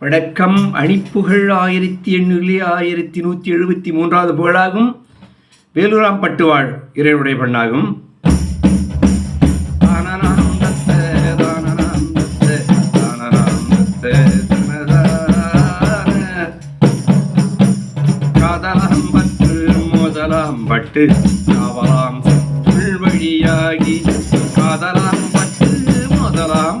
வணக்கம். அணிப்புகழ் ஆயிரத்தி எண்ணூறு ஆயிரத்தி நூற்றி எழுபத்தி மூன்றாவது புகழாகும். வேலூராம் பட்டுவாழ் இறைவனுடைய பெண்ணாகும். காதலாம் மோதலாம் பட்டு காவலாம் வழியாகி காதலாம் பட்டு மோதலாம்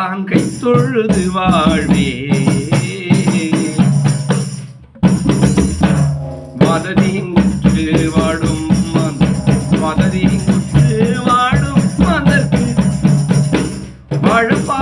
சுழலான் கை தொழுது வாழ்வே. மததீங்குற்று வாடும் மததீங்குற்று வாடும் மதற்கு வாழப்பா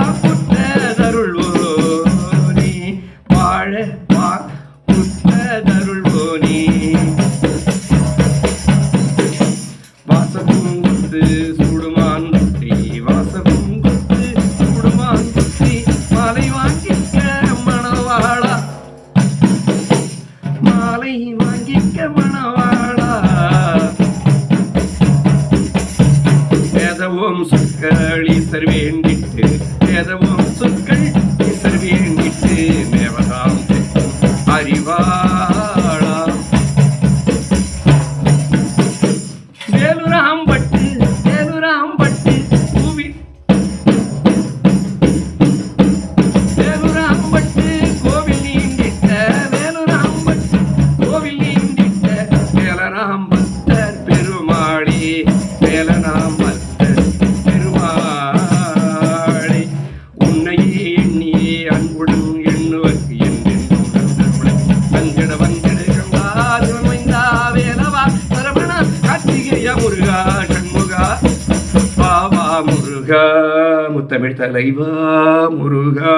மாலை வாங்கிக்க மணவாளா வேதவும் சுக்கரளி சர்வேண்டிட்டு வேதவும் வேலராம் பக்தர் பெருமாளே வேலராம் பக்தர் பெருமாளே. உன்னையே எண்ணியே அன்புடன் எண்ணுவர்க்கு என்றென்றும் வந்திட வந்திட கங்காதிவமைந்தா வேலவா சரவணா கார்த்திகேய முருகா சண்முகா பாவா முருகா முத்தமிழ் தலைவா முருகா.